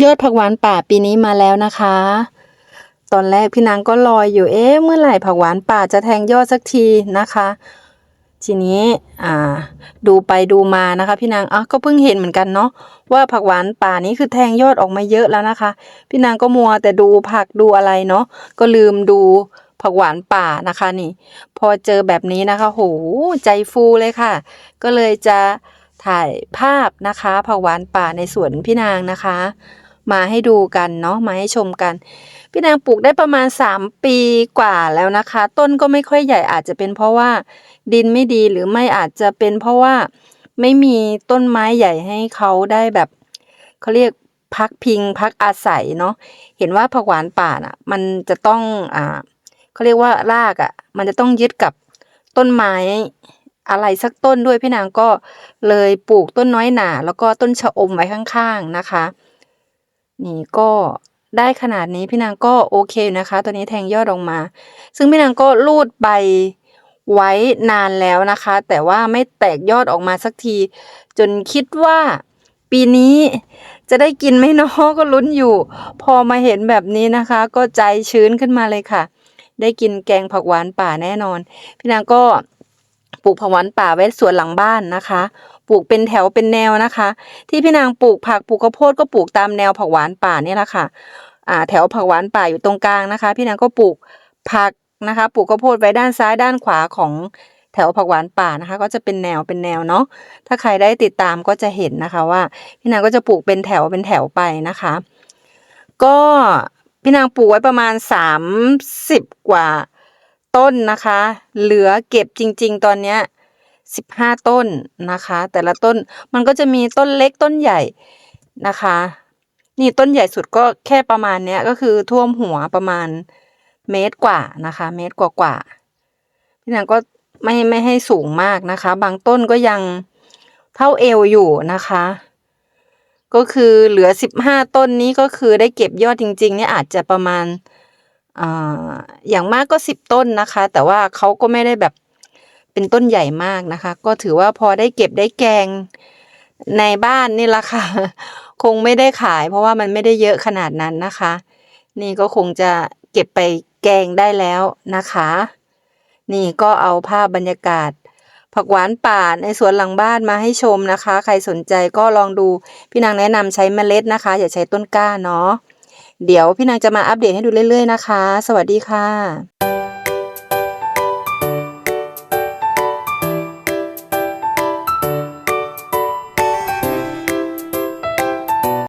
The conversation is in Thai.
ยอดผักหวานป่าปีนี้มาแล้วนะคะ ตอนแรกพี่นางก็ลอยอยู่ เอ๊ะ เมื่อไหร่ผักหวานป่าจะแทงยอดสักทีนะคะ ทีนี้อ่า ดูไปดูมานะคะ พี่นางอะก็เพิ่งเห็นเหมือนกันเนาะว่าผักหวานป่านี้คือแทงยอดออกมาเยอะแล้วนะคะ พี่นางก็มัวแต่ดูผักดูอะไรเนาะก็ลืมดูผักหวานป่านะคะนี่ พอเจอแบบนี้นะคะ โหใจฟูเลยค่ะ ก็เลยจะ ถ่ายภาพนะคะผักหวานป่าในสวนพี่นางนะคะ มาให้ดูกันเนาะมาให้ชมกัน พี่นางปลูกได้ประมาณ 3 ปีกว่าแล้วนะคะ ต้นก็ไม่ค่อยใหญ่อาจจะเป็นเพราะว่าดินไม่ดีหรือไม่อาจจะเป็นเพราะว่าไม่มีต้นไม้ใหญ่ให้เขาได้แบบเขาเรียกพักพิงพักอาศัยเนาะเห็นว่าผักหวานป่าน่ะ มันจะต้องอ่าเขาเรียกว่ารากอะ่ะ มันจะต้องยึดกับต้นไม้ อะไรสักต้นด้วยพี่นางก็เลยปลูกต้นน้อยหนา แล้วก็ต้นชะอมไว้ข้างๆนะคะ นี่ก็ได้ขนาดนี้พี่นางก็โอเคนะคะ ตัวนี้แทงยอดออกมา ซึ่งพี่นางก็รูดใบไว้นานแล้วนะคะ แต่ว่าไม่แตกยอดออกมาสักที จนคิดว่าปีนี้จะได้กินไหมเนาะก็ลุ้นอยู่ พอมาเห็นแบบนี้นะคะ ก็ใจชื้นขึ้นมาเลยค่ะ ได้กินแกงผักหวานป่าแน่นอน พี่นางก็ ปลูกผักหวานป่าไว้สวนหลังบ้านนะคะ ปลูกเป็นแถวเป็นแนวนะคะ ที่พี่นางปลูกผักปลูกข้าวโพดก็ปลูกตามแนวผักหวานป่าเนี่ยแหละค่ะอ่าแถวผักหวานป่าอยู่ตรงกลางนะคะ พี่นางก็ปลูกผักนะคะปลูกข้าวโพดไว้ด้านซ้ายด้านขวาของแถวผักหวานป่านะคะ ก็จะเป็นแนวเป็นแนวเนาะถ้าใครได้ติดตามก็จะเห็นนะคะว่า พี่นางก็จะปลูกเป็นแถวเป็นแถวไปนะคะ ก็พี่นางปลูกไว้ประมาณสามสิบกว่า ต้นนะคะ เหลือเก็บจริง ๆ ตอนเนี้ยสิบห้าต้นนะคะ แต่ละต้นมันก็จะมีต้นเล็กต้นใหญ่นะคะ นี่ต้นใหญ่สุดก็แค่ประมาณเนี้ยก็คือท่วมหัวประมาณเมตรกว่านะคะ เมตรกว่ากว่าๆพี่นางก็ไม่ไม่ให้สูงมากนะคะ บางต้นก็ยังเท่าเอวอยู่นะคะ ก็คือเหลือสิบห้าต้นนี้ก็คือได้เก็บยอดจริง ๆ เนี่ยอาจจะประมาณ ออย่างมากก็สิบต้นนะคะ แต่ว่าเขาก็ไม่ได้แบบเป็นต้นใหญ่มากนะคะ ก็ถือว่าพอได้เก็บได้แกงในบ้านนี่ละค่ะ คงไม่ได้ขาย เพราะว่ามันไม่ได้เยอะขนาดนั้นนะคะ นี่ก็คงจะเก็บไปแกงได้แล้วนะคะ นี่ก็เอาภาพบรรยากาศ ผักหวานป่าในสวนหลังบ้านมาให้ชมนะคะ ใครสนใจก็ลองดูพี่นางแนะนำใช้เมล็ดนะคะ อย่าใช้ต้นกล้าเนาะ เดี๋ยวพี่นางจะมาอัปเดตให้ดูเรื่อยๆนะคะ สวัสดีค่ะ